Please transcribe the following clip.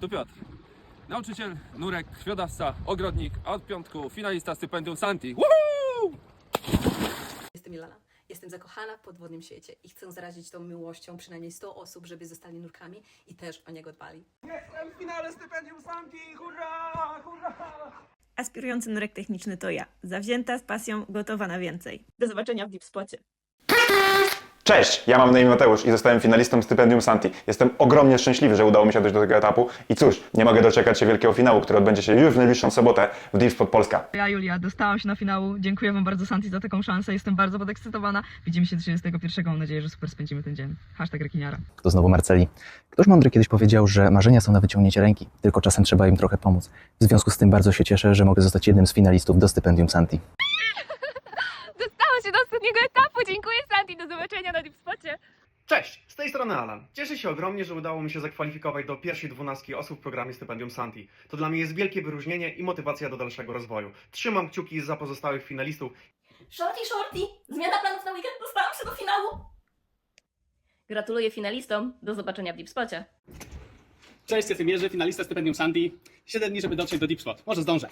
tu Piotr. Nauczyciel, nurek, krwiodawca, ogrodnik, a od piątku finalista stypendium Santi. Woohoo! Jestem Ilana. Jestem zakochana w podwodnym świecie i chcę zarazić tą miłością przynajmniej 100 osób, żeby zostali nurkami i też o niego dbali. Jestem w finale stypendium Santi! Hurra! Hurra! Aspirujący nurek techniczny to ja. Zawzięta, z pasją, gotowa na więcej. Do zobaczenia w Deep Spocie. Cześć, ja mam na imię Mateusz i zostałem finalistą stypendium Santi. Jestem ogromnie szczęśliwy, że udało mi się dojść do tego etapu i cóż, nie mogę doczekać się wielkiego finału, który odbędzie się już w najbliższą sobotę w Deep Spot Polska. Ja, Julia, dostałam się na finału. Dziękuję Wam bardzo, Santi, za taką szansę. Jestem bardzo podekscytowana. Widzimy się 31. Mam nadzieję, że super spędzimy ten dzień. Hashtag rekiniara. To znowu Marceli. Ktoś mądry kiedyś powiedział, że marzenia są na wyciągnięcie ręki, tylko czasem trzeba im trochę pomóc. W związku z tym bardzo się cieszę, że mogę zostać jednym z finalistów do stypendium Santi. Dostało się do ostatniego etapu. Santi. Do zobaczenia na Deep Spocie. Cześć, z tej strony Alan. Cieszę się ogromnie, że udało mi się zakwalifikować do pierwszej dwunastki osób w programie Stypendium Santi. To dla mnie jest wielkie wyróżnienie i motywacja do dalszego rozwoju. Trzymam kciuki za pozostałych finalistów Shorty, shorty! Zmiana planów na weekend, dostałam się do finału! Gratuluję finalistom. Do zobaczenia w Deep Spocie. Cześć, jestem Jerzy, finalista stypendium Santi. 7 dni, żeby dotrzeć do Deep Spot. Może zdążę.